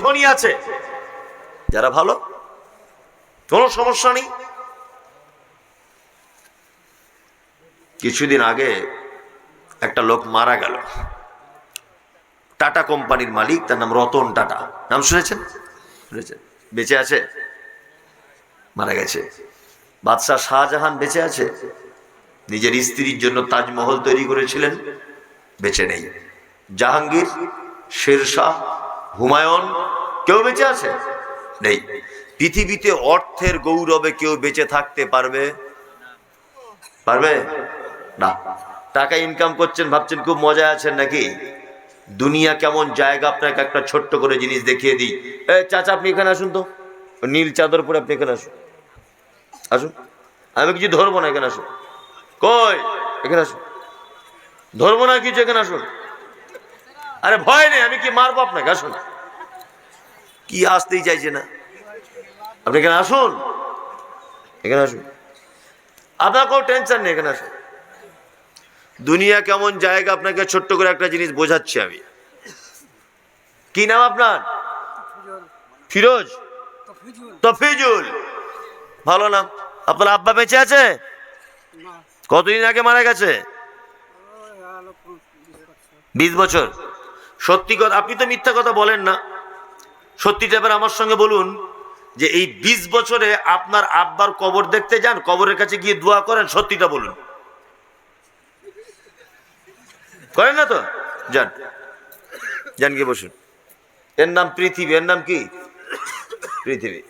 ধনী আছে। যারা ভালো, কোনো সমস্যা নেই। কিছুদিন আগে একটা লোক মারা গেল। টাটা কোম্পানির মালিক, তার নাম রতন টাটা। নাম শুনেছেন? শুনেছেন। বেঁচে আছে? মারা গেছে। বাদশাহ শাহজাহান বেঁচে আছে? নিজের স্ত্রীর জন্য তাজমহল তৈরি করেছিলেন? বেঁচে নেই। জাহাঙ্গীর, শেরশাহ হুমায়ুন, কেউ বেঁচে আছে? নেই। পৃথিবীতে অর্থের গৌরবে কেউ বেঁচে থাকতে পারবে? পারবে? না। টাকা ইনকাম করছেন, ভাবছেন খুব মজা আছেন নাকি? দুনিয়া কেমন জায়গা, আপনাকে একটা ছোট্ট করে জিনিস দেখিয়ে দিই। এ, চাচা, আপনি এখানে আসুন তো। নীল চাদর পরে আপনি এখানে আসুন। আসুন। আমি কিছু ধরবো না, এখানে আসুন। কই? এখানে আসুন। ধরবো না কিছু, এখানে আসুন। আরে ভয় নেই আমি কি মারবো আপনাকে? আসুন। কি আসতেই চাইছে না? আপনি এখানে আসুন। এখানে আসুন। আপনার কোনো টেনশন নেই এখানে আসুন। দুনিয়া কেমন জায়গা আপনাকে ছোট্ট করে একটা জিনিস বোঝাচ্ছি আমি। কি নাম আপনার? ফিরোজ। তফিজুল। ভালো নাম। আপনার আব্বা বেঁচে আছে? কতদিন আগে মারা গেছে? বিশ বছর। সত্যি কথা, আপনি তো মিথ্যা কথা বলেন না। সত্যিটা এবার আমার সঙ্গে বলুন যে এই বিশ বছরে আপনার আব্বার কবর দেখতে যান, কবরের কাছে গিয়ে দোয়া করেন, সত্যিটা বলুন। করেন না তো? যান। যান গিয়ে বসুন। এর নাম পৃথিবী, এর নাম কি? পৃথিবী।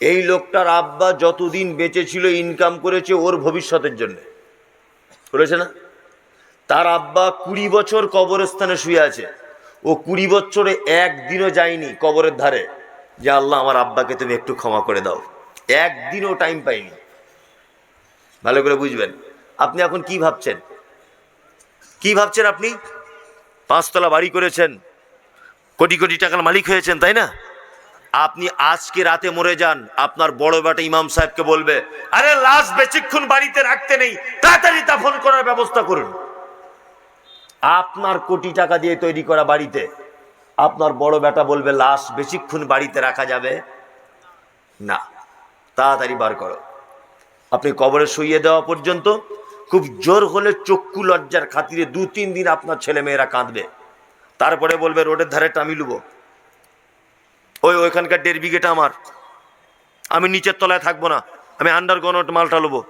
এই লোকটার আব্বা যতদিন বেঁচে ছিল ইনকাম করেছে ওর ভবিষ্যতের জন্য। করেছে না? তার আব্বা কুড়ি বছর কবরস্থানে শুয়ে আছে। ও কুড়ি বছরে একদিনও যায়নি কবরের ধারে। যে আল্লাহ আমার আব্বাকে তুমি একটু ক্ষমা করে দাও। একদিনও টাইম পাইনি। ভালো করে বুঝবেন। আপনি এখন কি ভাবছেন? কি ভাবছেন আপনি? পাঁচতলা বাড়ি করেছেন। কোটি কোটি টাকার মালিক হয়েছেন, তাই না? আপনি আজকে রাতে মরে যান। আপনার বড় বেটা ইমাম সাহেবকে বলবে, আরে লাশ বেশিক্ষণ বাড়িতে রাখতে নেই। তাড়াতাড়ি দাফন করার ব্যবস্থা করুন। আপনার কোটি টাকা দিয়ে তৈরি করা বাড়িতে আপনার বড় বেটা বলবে, লাশ বেশিক্ষণ বাড়িতে রাখা যাবে? না। তাড়াতাড়ি বার করো। আপনি কবরে শুইয়ে দেওয়া পর্যন্ত খুব জোর হলে চক্ষু লজ্জার খাতিরে দু তিন দিন আপনার ছেলে মেয়েরা কাঁদবে। তারপরে বলবে, রোডের ধারেটা আমি লুবো। ওই ওইখানকার দেড় বিঘেটা আমার। আমি নিচের তলায় থাকব না। আমি আন্ডারগ্রাউন্ড মালটা লুবো।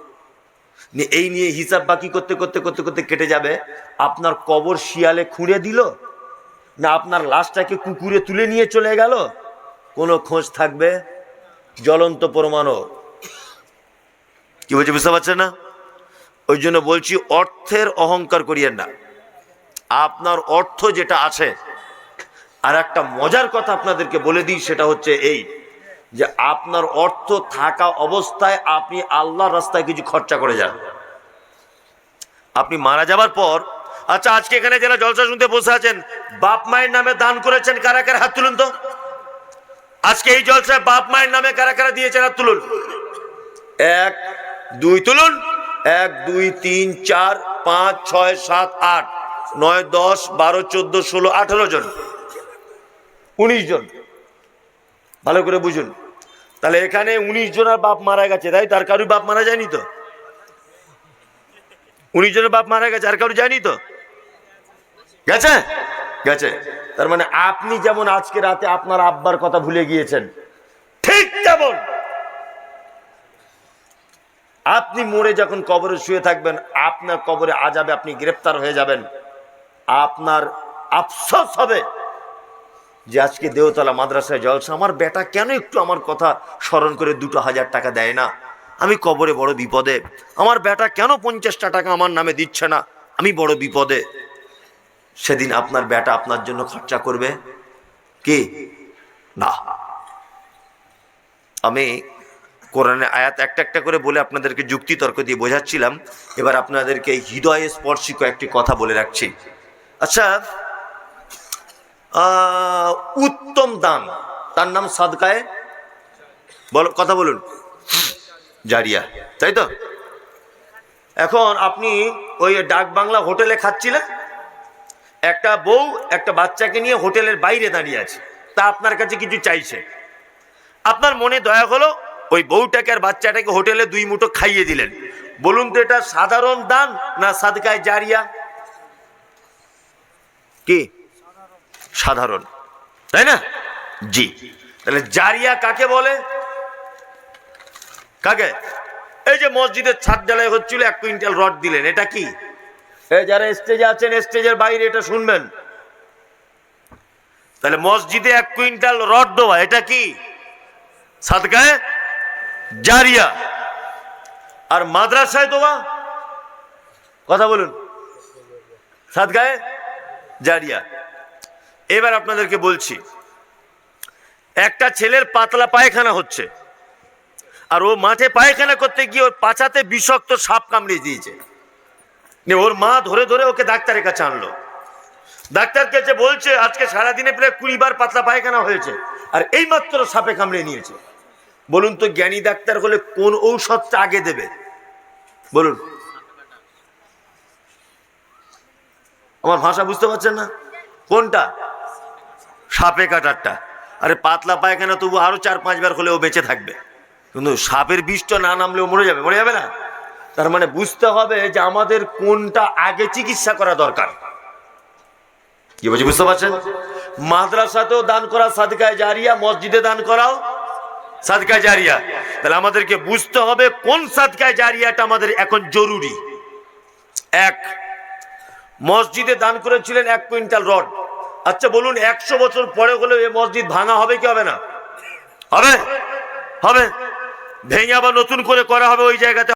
এই নিয়ে হিসাব বাকি করতে করতে করতে করতে কেটে যাবে। আপনার কবর শিয়ালে খুঁড়ে দিল? না আপনার লাশটাকে কুকুরে তুলে নিয়ে চলে গেল? কোনো খোঁজ থাকবে? জ্বলন্ত প্রমাণও কি বলছি বুঝতে পারছেন না? ওই জন্য বলছি, অর্থের অহংকার করিয়েন না। আপনার অর্থ যেটা আছে, আর একটা মজার কথা আপনাদেরকে বলে দিই, সেটা হচ্ছে এই। যে আপনার অর্থ থাকা অবস্থায় আপনি আল্লাহর রাস্তায় কিছু খরচা করে যান। আপনি মারা যাবার পর আচ্ছা আজকে এখানে যারা জলসা শুনতে বসে আছেন, বাপ মায়ের নামে দান করেছেন কারা কারা? হাত তুলুন তো। আজকে এই জলসায় বাপ মায়ের নামে কারা কারা দিয়েছেন? হাত তুলুন। এক, দুই তুলুন। এক, দুই, তিন, চার, পাঁচ, ছয়, সাত, আট, নয়, দশ, বারো, চোদ্দ, ষোলো, আঠেরো জন। উনিশ জন। ভালো করে বুঝুন। তাহলে এখানে উনিশ জনের বাপ মারা গেছে, তাই? তার কারুর বাপ মারা যায়নি তো? উনিশ জনের বাপ মারা গেছে, আর কারু যায়নি তো? গেছে? গেছে। তার মানে আপনি যেমন আজকে রাতে আপনার আব্বার কথা ভুলে গিয়েছেন, ঠিক তেমন। আপনি মরে যখন কবরে শুয়ে থাকবেন, আপনার কবরে আজাবে আপনি গ্রেপ্তার হয়ে যাবেন। আপনার আফসোস হবে। যে আজকে দেওতলা মাদ্রাসায় জলসা, আমার বেটা কেন একটু আমার কথা স্মরণ করে দুটো হাজার টাকা দেয় না? আমি কবরে বড় বিপদে। আমার বেটা কেন পঞ্চাশটা টাকা আমার নামে দিচ্ছে না? আমি বড় বিপদে। সেদিন আপনার বেটা আপনার জন্য খরচা করবে? কি? না। আমি কোরআনের আয়াত একটা একটা করে বলে আপনাদেরকে যুক্তি তর্ক দিয়ে বোঝাচ্ছিলাম। এবার আপনাদেরকে হৃদয়ে স্পর্শী কয়েকটি কথা বলে রাখছি। আচ্ছা উত্তম দান তার নাম সাদকায়। বল, কথা বলুন। জারিয়া, তাই তো? এখন আপনি ওই ডাক বাংলা হোটেলে খাচ্ছিলেন? একটা বউ একটা বাচ্চাকে নিয়ে হোটেলের বাইরে দাঁড়িয়ে আছে। তা আপনার কাছে কিছু চাইছে। আপনার মনে দয়া হলো ওই বউটাকে আর বাচ্চাটাকে হোটেলে দুই মুঠো খাইয়ে দিলেন। বলুন তো এটা সাধারণ দান না সাদকায় জারিয়া? কি? সাধারণ। তাই না? জি। তাহলে জারিয়া কাকে বলে? কাকে? এই যে মসজিদের ছাদ ঢালাই হচ্ছিল, এক কুইন্টাল রড দিলেন। এটা কি? যারা স্টেজে আছেন, স্টেজের বাইরে এটা শুনবেন। তাহলে মসজিদে এক কুইন্টাল রড দেওয়া, এটা কি? জারিয়া। আর মাদ্রাসায় দেওয়া? কথা বলুন। সাদকায় জারিয়া। এবার আপনাদেরকে বলছি, একটা ছেলের পাতলা পায়খানা হচ্ছে, আর ও মাঠে পায়খানা করতে গিয়ে ওর পাছাতে বিষাক্ত সাপ কামড়িয়ে দিয়েছে। ওর মা ধরে ধরে ওকে ডাক্তারের কাছে আনলো। ডাক্তার কাছে বলছে, আজকে সারাদিনে প্রায় কুড়ি বার পাতলা পায়খানা হয়েছে, আর এই মাত্র সাপে কামড়ে নিয়েছে। বলুন তো, জ্ঞানী ডাক্তার হলে কোন ঔষধটা আগে দেবে? বলুন। আমার ভাষা বুঝতে পারছেন না? কোনটা? সাপে কাটারটা। আরে পাতলা পায়খানা তবু আরও চার পাঁচবার হলেও বেঁচে থাকবে। কিন্তু সাপের বিষটা না নামলেও মরে যাবে মরে যাবে না? তার মানে বুঝতে হবে যে আমাদের কোনটা আগে চিকিৎসা করা দরকার। কি বলছি, বুঝতে পারছেন? মাদ্রাসাতেও দান করা সাদকায় জারিয়া, মসজিদে দান করাও সাদকায় জারিয়া। তাহলে আমাদেরকে বুঝতে হবে কোন সাদকায় জারিয়াটা আমাদের এখন জরুরি। এক, মসজিদে দান করেছিলেন এক কুইন্টাল রড। আচ্ছা বলুন, একশো বছর পরে হলেও এই মসজিদ ভাঙা হবে কি হবে না? হবে? হবে। ভেঙে আবার নতুন করে করা হবে ওই জায়গাতে।